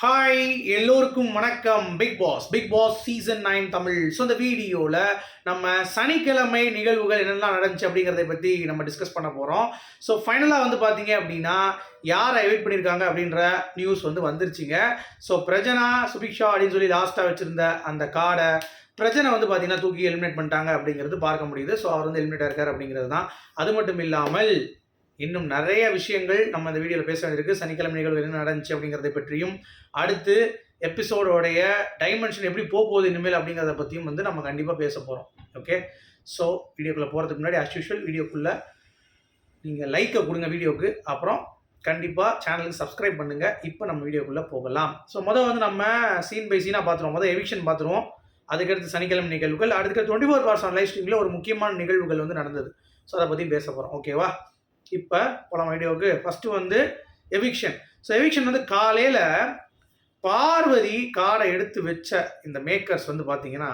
Hi எல்லோருக்கும் வணக்கம். Bigg Boss Bigg Boss season nine Tamil. So இந்த வீடியோவில் நம்ம சனிக்கிழமை நிகழ்வுகள் என்னெல்லாம் நடந்துச்சு அப்படிங்கிறத பற்றி நம்ம டிஸ்கஸ் பண்ண போகிறோம் ஸோ ஃபைனலாக வந்து பார்த்தீங்க அப்படின்னா யாரை எவிட் பண்ணியிருக்காங்க அப்படின்ற நியூஸ் வந்து வந்துருச்சுங்க. ஸோ பிரஜனா சுபிக்ஷா அப்படின்னு சொல்லி லாஸ்ட்டாக வச்சுருந்த அந்த கார்டை பிரஜனை வந்து பார்த்தீங்கன்னா தூக்கி எலிமினேட் பண்ணிட்டாங்க அப்படிங்கிறது பார்க்க முடியுது. ஸோ அவர் வந்து எலிமினேட் இருக்கார் அப்படிங்கிறது தான் அது மட்டும் இல்லாமல் இன்னும் நிறைய விஷயங்கள் நம்ம இந்த வீடியோவில் பேச வேண்டியிருக்கு. சனிக்கிழமை நிகழ்வு என்ன நடந்துச்சு அப்படிங்கிறத பற்றியும் அடுத்து எபிசோடோடைய டைமென்ஷன் எப்படி போக போகுது இனிமேல் அப்படிங்கிறத பற்றியும் வந்து நம்ம கண்டிப்பாக பேச போகிறோம் ஓகே ஸோ வீடியோக்குள்ளே போகிறதுக்கு முன்னாடி அஸ் யூஷுவல் வீடியோக்குள்ளே நீங்கள் லைக்கை கொடுங்க வீடியோக்கு. அப்புறம் கண்டிப்பாக சேனலுக்கு சப்ஸ்கிரைப் பண்ணுங்கள் இப்போ நம்ம வீடியோக்குள்ளே போகலாம். ஸோ மொதல் வந்து நம்ம சீன் பை சீனாக பார்த்துருவோம். மொதல் எவிக்ஷன் பார்த்துருவோம். அதுக்கடுத்து சனிக்கிழமை நிகழ்வுகள். அடுத்து twenty four hours on live ஸ்ட்ரீமில் ஒரு முக்கியமான நிகழ்வுகள் வந்து நடந்தது. ஸோ அதை பற்றி பேச போகிறோம் ஓகேவா இப்போ போகலாம் வீடியோவுக்கு ஃபஸ்ட்டு வந்து எவிக்ஷன் ஸோ எவிக்ஷன் வந்து காலையில் பார்வதி காடை எடுத்து வச்ச இந்த மேக்கர்ஸ் வந்து பார்த்தீங்கன்னா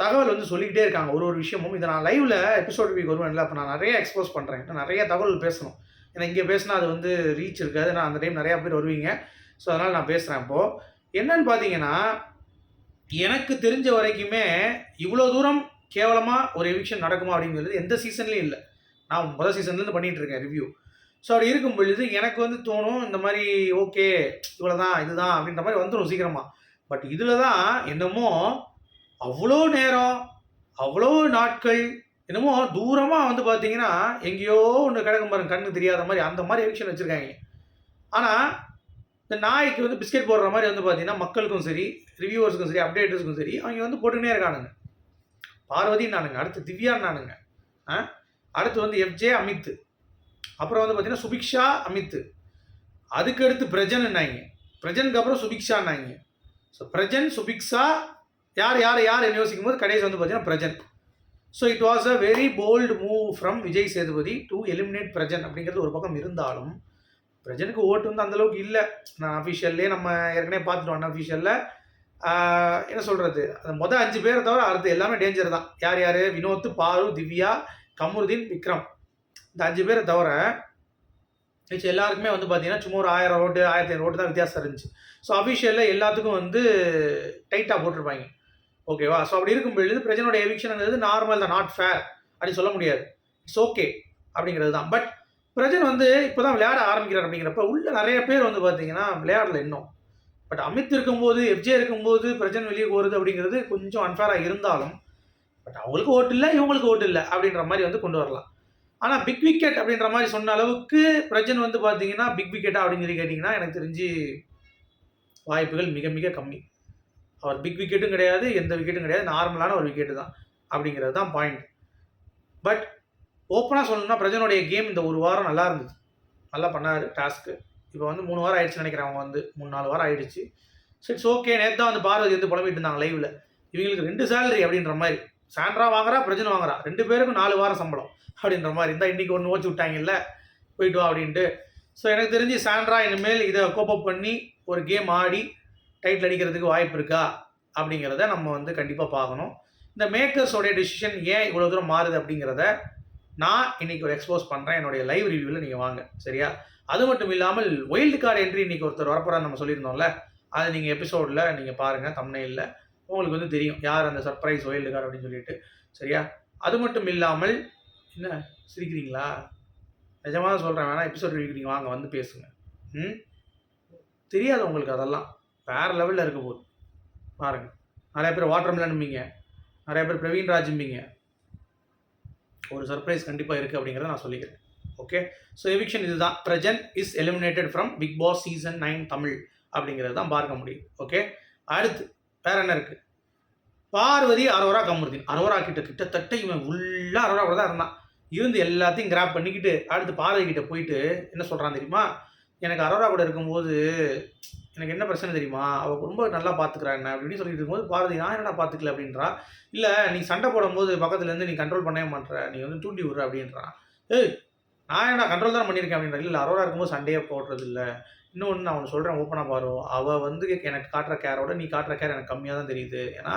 தகவல் வந்து சொல்லிக்கிட்டே இருக்காங்க. ஒரு ஒரு விஷயமும். இதை நான் லைவில் எபிசோட் வீக் வருவேன்ல அப்போ நான் நிறைய எக்ஸ்போஸ் பண்ணுறேன் நிறைய தகவல் பேசணும். ஏன்னா இங்கே பேசினா அது வந்து ரீச் இருக்காது. நான் அந்த டைம் நிறையா பேர் வருவீங்க. ஸோ அதனால் நான் பேசுகிறேன் இப்போது என்னன்னு பார்த்தீங்கன்னா எனக்கு தெரிஞ்ச வரைக்குமே இவ்வளோ தூரம் கேவலமாக ஒரு எவிக்ஷன் நடக்குமா அப்படிங்கிறது எந்த சீசன்லேயும் இல்லை. நான் முதல் சீசன்லேருந்து பண்ணிகிட்டு இருக்கேன் ரிவ்யூ ஸோ அப்படி இருக்கும் பொழுது எனக்கு வந்து தோணும் இந்த மாதிரி ஓகே இவ்வளோ தான் இதுதான் அப்படின்ற மாதிரி வந்துடும் சீக்கிரமாக பட் இதில் தான் என்னமோ அவ்வளோ நேரம் அவ்வளோ நாட்கள் என்னமோ தூரமாக வந்து பார்த்தீங்கன்னா எங்கேயோ ஒன்று கிடக்கும் பாருங்க கண்ணு தெரியாத மாதிரி அந்த மாதிரி எவிக்ஷன் வச்சுருக்காங்க. ஆனால் இந்த நாய்க்கு வந்து பிஸ்கெட் போடுற மாதிரி வந்து பார்த்தீங்கன்னா மக்களுக்கும் சரி ரிவ்யூவர்ஸுக்கும் சரி அப்டேட்டர்ஸுக்கும் சரி அவங்க வந்து போட்டுக்கினே இருக்கானுங்க. பார்வதி நானுங்க அடுத்து திவ்யா நானுங்க. ஆ? அடுத்து வந்து எஃப்ஜே அமித். அப்புறம் வந்து பார்த்தீங்கன்னா சுபிக்ஷா அமித். அதுக்கடுத்து பிரஜன்னாங்க பிரஜனுக்கு அப்புறம் சுபிக்ஷான்னாங்க ஸோ பிரஜன் சுபிக்ஷா யார் யார் யார் என்ன யோசிக்கும் போது கடைசி வந்து பார்த்தீங்கன்னா Prajan. So it was a very bold move from Vijay Sethupathi to eliminate Prajan அப்படிங்கிறது ஒரு பக்கம் இருந்தாலும் பிரஜனுக்கு ஓட்டு வந்து அந்தளவுக்கு இல்லை. நான் அஃபிஷியல்லே நம்ம ஏற்கனவே பார்த்துட்டோம் அஃபிஷியலில் என்ன சொல்கிறது அந்த மொதல் அஞ்சு பேரை தவிர அடுத்து எல்லாமே டேஞ்சர் தான். யார் யார்? வினோத் பாரு திவ்யா கமருதீன் விக்ரம். இந்த அஞ்சு பேரை தவிர மிச்சம் எல்லாருக்குமே வந்து பார்த்தீங்கன்னா சும்மா ஒரு ஆயிரம் ஓட்டு ஆயிரத்தி ஐநூறு ஓட்டு தான் வித்தியாசம் இருந்துச்சு. ஸோ அஃபிஷியலில் எல்லாத்துக்கும் வந்து டைட்டாக போட்டிருப்பாங்க. ஓகேவா ஸோ அப்படி இருக்கும் பொழுது பிரஜனோட எவிக்ஷன்ங்கிறது நார்மல் தான் நாட் ஃபேர் அப்படின்னு சொல்ல முடியாது. இட்ஸ் ஓகே அப்படிங்கிறது தான். பட் பிரஜன் வந்து இப்போ தான் விளையாட ஆரம்பிக்கிறார் அப்படிங்கிறப்ப உள்ள நிறைய பேர் வந்து பார்த்தீங்கன்னா விளையாடல இன்னும். பட் அமித் இருக்கும்போது எஃப்ஜே இருக்கும்போது பிரஜன் வெளியே போகிறது அப்படிங்கிறது கொஞ்சம் அன்ஃபேராக இருந்தாலும் பட் அவங்களுக்கு ஓட்டு இல்லை இவங்களுக்கு ஓட்டு இல்லை அப்படின்ற மாதிரி வந்து கொண்டு வரலாம். ஆனால் பிக் விக்கெட் அப்படின்ற மாதிரி சொன்ன அளவுக்கு பிரஜன் வந்து பார்த்தீங்கன்னா பிக் விக்கெட்டா அப்படின்னு சொல்லி கேட்டிங்கன்னா எனக்கு தெரிஞ்சு வாய்ப்புகள் மிக மிக கம்மி. அவர் பிக் விக்கெட்டும் கிடையாது எந்த விக்கெட்டும் கிடையாது நார்மலான ஒரு விக்கெட்டு தான் அப்படிங்கிறது தான் பாயிண்ட் பட் ஓப்பனாக சொல்லணும்னா பிரஜனுடைய கேம் இந்த ஒரு வாரம் நல்லா இருந்தது. நல்லா பண்ணார் டாஸ்க்கு இப்போ வந்து மூணு வாரம் ஆயிடுச்சுன்னு நினைக்கிறேன் அவங்க வந்து. மூணு நாலு வாரம் ஆயிடுச்சு. சரி ஓகே நேற்று தான் வந்து பார்வதி வந்து புலம்பிட்டு இருந்தாங்க லைவில் இவங்களுக்கு ரெண்டு சேலரி அப்படின்ற மாதிரி. சாண்ட்ரா வாங்குறா பிரஜன் வாங்குறா. ரெண்டு பேருக்கும் நாலு வாரம் சம்பளம் அப்படின்ற மாதிரி. இருந்தால் இன்றைக்கி ஒன்று ஓச்சு விட்டாங்கல்ல போயிட்டு வா அப்படின்ட்டு. ஸோ எனக்கு தெரிஞ்சு சாண்ட்ரா இனிமேல் இதை கோப்பப் பண்ணி ஒரு கேம் ஆடி டைட்டில் அடிக்கிறதுக்கு வாய்ப்பு இருக்கா அப்படிங்கிறத நம்ம வந்து கண்டிப்பாக பார்க்கணும். இந்த மேக்கர்ஸோடைய டிசிஷன் ஏன் இவ்வளோ தூரம் மாறுது அப்படிங்கிறத நான் இன்னைக்கு ஒரு எக்ஸ்போஸ் பண்ணுறேன் என்னுடைய லைவ் ரிவ்யூவில் நீங்கள் வாங்க சரியா? அது மட்டும் இல்லாமல் ஒயில்டு கார்டு என்ட்ரி இன்னைக்கு ஒருத்தர் வரப்போகிறான்னு நம்ம சொல்லியிருந்தோம்ல அது நீங்கள் எபிசோடில் நீங்கள் பாருங்கள் தமிழில் உங்களுக்கு வந்து தெரியும். யார் அந்த சர்ப்ரைஸ் ஒயில்டு கார்டு அப்படின்னு சொல்லிட்டு. சரியா? அது மட்டும் இல்லாமல் என்ன சிரிக்கிறீங்களா? நிஜமாக சொல்கிறேன் வேணா எபிசோட் இருக்கிறீங்க வாங்க வந்து பேசுங்க. ம்? தெரியாது உங்களுக்கு அதெல்லாம். வேறு லெவலில் இருக்க போகுது. பாருங்க. நிறைய பேர் வாட்டர் மிலனும்பிங்க நிறைய பேர் பிரவீன் ராஜும்பிங்க ஒரு சர்ப்ரைஸ் கண்டிப்பாக இருக்குது அப்படிங்கிறத நான் சொல்லிக்கிறேன். ஓகே? ஸோ எவிக்ஷன் இதுதான். Prajan is eliminated from Bigg Boss season nine Tamil அப்படிங்கிறது தான் பார்க்க முடியும். ஓகே? அடுத்து வேற என்ன இருக்குது பார்வதி அரோரா கமருதீன். அரோரா கிட்ட கிட்டத்தட்ட இவன் உள்ள அரோரா கூட தான் இருந்தான். இருந்து எல்லாத்தையும் கிராப் பண்ணிக்கிட்டு அடுத்து பார்வதி கிட்ட போயிட்டு என்ன சொல்கிறான் தெரியுமா? எனக்கு அரோரா கூட இருக்கும்போது எனக்கு என்ன பிரச்சனை தெரியுமா? அவள் ரொம்ப நல்லா பார்த்துக்கிறா என்ன அப்படின்னு சொல்லிட்டு இருக்கும்போது பார்வதி நான் என்னடா பார்த்துக்கல அப்படின்றா. இல்லை நீ சண்டை போடும்போது பக்கத்துலேருந்து நீ கண்ட்ரோல் பண்ணவே மாட்டேற. நீ வந்து தூண்டி விடுற அப்படின்றான் ஏய் நான் என்ன கண்ட்ரோல் தான் பண்ணியிருக்கேன் அப்படின்ற. இல்லை அரோரா இருக்கும்போது சண்டையே போடுறது இல்லை இன்னொன்று நான் அவன் சொல்கிறேன் ஓப்பனாக பாரு. அவள் வந்து எனக்கு காட்டுற கேரோட நீ காட்டுற கேர் எனக்கு கம்மியாக தான் தெரியுது. ஏன்னா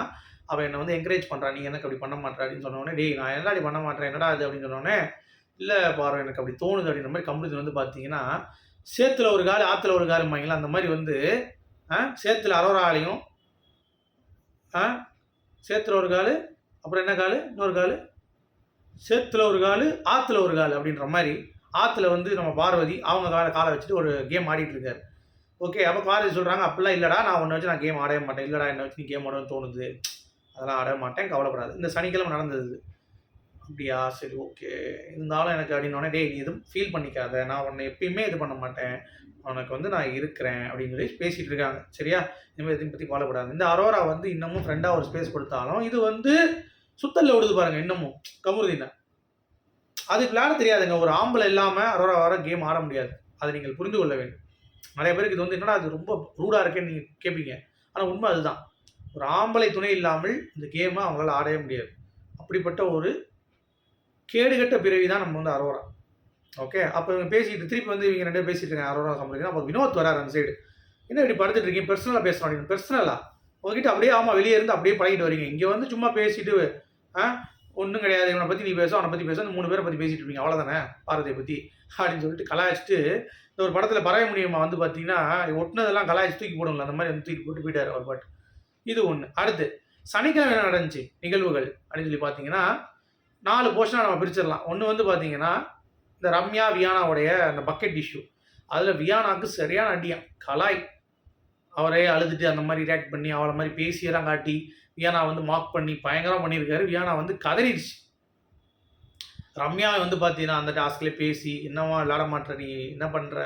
அவள் என்னை வந்து என்கரேஜ் பண்ணுறா நீ எனக்கு அப்படி பண்ண மாட்டேற அப்படின்னு சொன்னோடனே டேய் நான் என்னடா அப்படி பண்ண மாட்டேன் என்னடா அது அப்படின்னு சொன்னோடனே இல்லை பாரு எனக்கு அப்படி தோணுது அப்படின்ற மாதிரி கம்பெனி வந்து பார்த்தீங்கன்னா சேத்துல ஒரு கால் ஆற்றுல ஒரு காலும்பாங்களா அந்த மாதிரி வந்து ஆ சேத்துல அரோராலையும் ஆ சேத்துல ஒரு கால் அப்புறம் என்ன கால்? இன்னொரு கால் சேத்துல ஒரு கால் ஆற்றுல ஒரு கால் அப்படின்ற மாதிரி ஆற்றுல வந்து நம்ம பார்வதி அவங்க காலை காலை வச்சுட்டு ஒரு கேம் ஆடிட்டு இருக்காரு. ஓகே அப்போ பார்வதி சொல்கிறாங்க அப்படிலாம் இல்லைடா நான் ஒன்று வச்சு நான் கேம் ஆடவே மாட்டேன். இல்லைடா என்னை வச்சு நீ கேம் ஆடணும்னு தோணுது. அதெல்லாம் ஆடவே மாட்டேன் கவலைப்படாது. இந்த சனிக்கிழமை நடந்தது அப்படியா? சரி ஓகே இருந்தாலும் எனக்கு அப்படின்னோடனே டேய் நீ எதுவும் ஃபீல் பண்ணிக்காத. நான் உன்னை எப்பயுமே இது பண்ண மாட்டேன். உனக்கு வந்து நான் இருக்கிறேன். அப்படின்னு சொல்லி பேசிகிட்டு இருக்காங்க. சரியா? இனிமேல் எதையும் பற்றி கவலைப்படாது. இந்த அரோரா வந்து இன்னமும் ஃப்ரெண்டாக ஒரு ஸ்பேஸ் கொடுத்தாலும் இது வந்து சுத்தல்ல விடுது பாருங்கள் இன்னமும். கமுருதீனை அதுக்கு விளையாட தெரியாதுங்க. ஒரு ஆம்பளை இல்லாமல் அரோரா வர கேம் ஆட முடியாது. அதை நீங்கள் புரிந்து கொள்ள வேண்டும். நிறைய பேருக்கு இது வந்து என்னடா அது ரொம்ப ரூடாக இருக்கேன்னு நீங்கள் கேட்பீங்க ஆனால் உண்மை அதுதான். ஒரு ஆம்பளை துணை இல்லாமல் இந்த கேமை அவங்களால் ஆடவே முடியாது. அப்படிப்பட்ட ஒரு கேடுகட்ட பிறவி தான் நம்ம வந்து அரோரா. ஓகே அப்போ இவங்க பேசிட்டு திருப்பி வந்து இவங்க ரெண்டு பேரும் பேசிட்டு இருக்காங்க. அரோரா சம்பளம் அப்போ வினோத் வராரு அந்த சைடு என்ன இப்படி படுத்துட்டு இருக்கீங்க? பர்சனலாக பேசணும் அப்படின்னு. பர்சனலாக உங்ககிட்ட அப்படியே ஆமாம் வெளியே இருந்து அப்படியே பழகிட்டு வரீங்க. இங்கே வந்து சும்மா பேசிட்டு ஆ? ஒன்றும் கிடையாது. இவனை பற்றி நீ பேசும் அவனை பற்றி பேசும் அந்த மூணு பேரை பற்றி பேசிட்டு இருப்பீங்க. அவ்வளோதானே பாரதியை பற்றி அப்படின்னு சொல்லிட்டு கலாய்ச்சிட்டு இந்த ஒரு படத்தில் பறவை முடியுமா வந்து பார்த்தீங்கன்னா ஒட்டினதெல்லாம் கலாய்ச்சி தூக்கி போடுங்களா அந்த மாதிரி வந்து தூக்கி போட்டு போயிட்டார் அவர் பாட்டு. இது ஒன்று அடுத்து சனிக்கிழமை என்ன நடந்துச்சு? நிகழ்வுகள் அப்படின்னு சொல்லி பார்த்தீங்கன்னா நாலு போர்ஷனாக நம்ம பிரிச்சிடலாம். ஒன்று வந்து பார்த்தீங்கன்னா இந்த ரம்யா வியானாவுடைய அந்த பக்கெட் இஷ்யூ அதில் வியானாவுக்கு சரியான அடியான் கலாய். அவரே அழுதுட்டு அந்த மாதிரி ரியாக்ட் பண்ணி அவளை மாதிரி பேசியெல்லாம் காட்டி வியானா வந்து மார்க் பண்ணி பயங்கரம் பண்ணியிருக்காரு. வியானா வந்து கதறிடுச்சு. ரம்யா வந்து பார்த்தீங்கன்னா அந்த டாஸ்க்லேயே பேசி என்னவா விளாட மாட்ற நீ? என்ன பண்ணுற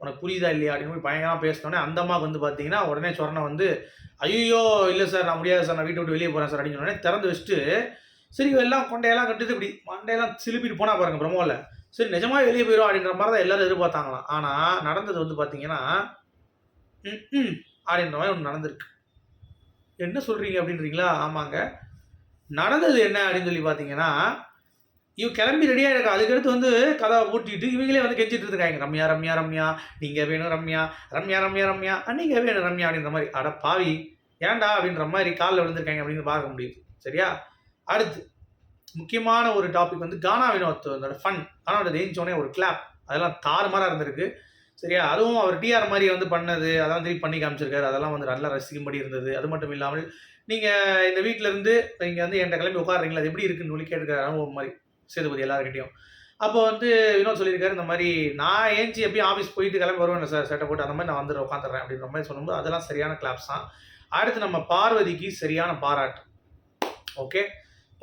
உனக்கு புரியுதா இல்லையா? அப்படின்னு போய் பயங்கரமாக பேசினோடனே அந்த அம்மாவுக்கு வந்து பார்த்தீங்கன்னா உடனே சொரணை வந்து ஐயோ இல்லை சார் நான் முடியாது சார் நான் வீட்டை விட்டு வெளியே போகிறேன் சார் அப்படின்னு சொன்னோடனே திறந்து வச்சுட்டு சரி எல்லாம் கொண்டையெல்லாம் கட்டுது இப்படி. மண்டையெல்லாம் சிலுப்பிட்டு போனால் பாருங்கள் பிரமோவில் சரி நிஜமா வெளியே போயிடும் அப்படின்ற மாதிரி தான் எல்லோரும் எதிர்பார்த்தாங்களாம். ஆனால் நடந்தது வந்து பார்த்தீங்கன்னா ம் ம் அப்படின்ற மாதிரி ஒன்று நடந்திருக்கு. என்ன சொல்கிறீங்க அப்படின்றீங்களா? ஆமாங்க. நடந்தது என்ன அப்படின்னு சொல்லி பார்த்தீங்கன்னா இவ கிளம்பி ரெடியாக இருக்கா? அதுக்கடுத்து வந்து கதவை பூட்டிட்டு இவங்களே வந்து கெஞ்சிட்டு இருக்காங்க. ரம்யா ரம்யா ரம்யா நீங்கள் வேணும் ரம்யா ரம்யா ரம்யா ரம்யா நீங்கள் வேணும் ரம்யா அப்படின்ற மாதிரி. அட பாவி ஏன்டா அப்படின்ற மாதிரி காலில் விழுந்திருக்காங்க அப்படின்னு பார்க்க முடியுது. சரியா? அடுத்து முக்கியமான ஒரு டாபிக் வந்து கானா வினோத் அதோட ஃபன் கானாவோட ஜெயிச்சோடனே ஒரு கிளாப் அதெல்லாம் தாறுமாறாக இருந்திருக்கு. சரியா? அதுவும் அவர் டிஆர் மாதிரி வந்து பண்ணது அதெல்லாம் திருப்பி பண்ணி காமிச்சிருக்காரு. அதெல்லாம் வந்து நல்லா ரசிக்கும்படி இருந்தது. அது மட்டும் இல்லாமல் நீங்கள் இந்த வீட்டில் இருந்து நீங்கள் வந்து என்கிட்ட கிளம்பி உட்காருறீங்களா? அது எப்படி இருக்குன்னு சொல்லி கேட்டுக்கிற அனுபவம் மாதிரி சேதுபதி எல்லாருக்கிட்டையும் அப்போ வந்து வினோத் சொல்லியிருக்காரு இந்த மாதிரி நான் ஏஞ்சி எப்பயும் ஆஃபீஸ் போயிட்டு கிளம்பி வருவேன் சார் சட்டை போட்டு அந்த மாதிரி நான் வந்து உட்காந்துறேன் அப்படின்ற மாதிரி சொல்லும்போது அதெல்லாம் சரியான கிளாப்ஸ் தான். அடுத்து நம்ம பார்வதிக்கு சரியான பாராட்டு. ஓகே?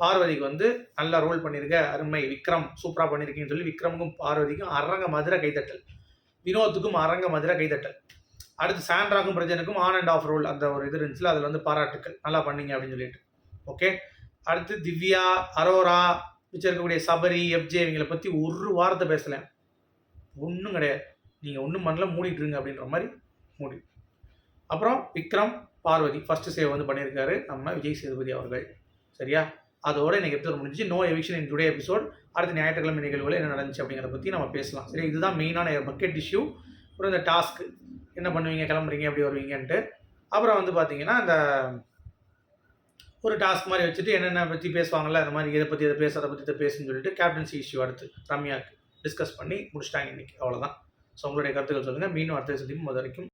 பார்வதிக்கு வந்து நல்லா ரோல் பண்ணியிருக்க அருமை விக்ரம் சூப்பராக பண்ணியிருக்கீங்கன்னு சொல்லி விக்ரமுக்கும் பார்வதிக்கும் அரங்க மதுரை கைதட்டல். வினோத்துக்கும் அரங்க மதுரை கைதட்டல். அடுத்து சாண்ட்ராக்கும் பிரஜனுக்கும் ஆன் அண்ட் ஆஃப் ரோல் அந்த ஒரு இது இருந்துச்சுல அதில் வந்து பாராட்டுக்கள். நல்லா பண்ணீங்க அப்படின்னு சொல்லிட்டு. ஓகே அடுத்து திவ்யா அரோரா மிச்சம் இருக்கக்கூடிய சபரி எஃப்ஜே இவங்களை பற்றி ஒரு வாரத்தை பேசல. ஒன்றும் கிடையாது. நீங்கள் ஒன்றும் பண்ணல மூடிட்டு இருங்க அப்படின்ற மாதிரி மூடி. அப்புறம் விக்ரம் பார்வதி ஃபஸ்ட்டு சேவ் வந்து பண்ணியிருக்காரு நம்ம விஜய் சேதுபதி அவர்கள். சரியா? அதோட இன்னைக்கு எபிசோட் முடிஞ்சு no eviction in today episode அடுத்த ஞாயிற்றுக்கிழமை நிகழ்வுகள் என்ன நடந்துச்சு அப்படிங்கிறத பற்றி நம்ம பேசலாம். சரி இதுதான் மெயினான பக்கெட் இஷ்யூ அப்புறம் இந்த டாஸ்க் என்ன பண்ணுவீங்க? கிளம்புறீங்க? எப்படி வருவீங்கன்ட்டு. அப்புறம் வந்து பார்த்தீங்கன்னா அந்த ஒரு டாஸ்க் மாதிரி வச்சுட்டு என்னென்ன பற்றி பேசுவாங்கல்ல அந்த மாதிரி இதை பற்றி இதை பேச அதை பற்றி இதை பேசுன்னு சொல்லிட்டு கேப்டன்சி இஷ்யூ அடுத்து ரம்யாவுக்கு டிஸ்கஸ் பண்ணி முடிச்சிட்டாங்க இன்றைக்கி அவ்வளோதான் ஸோ உங்களுடைய கருத்துக்கள் சொல்லுங்கள் மீண்டும் அடுத்த சந்திப்பு வரைக்கும்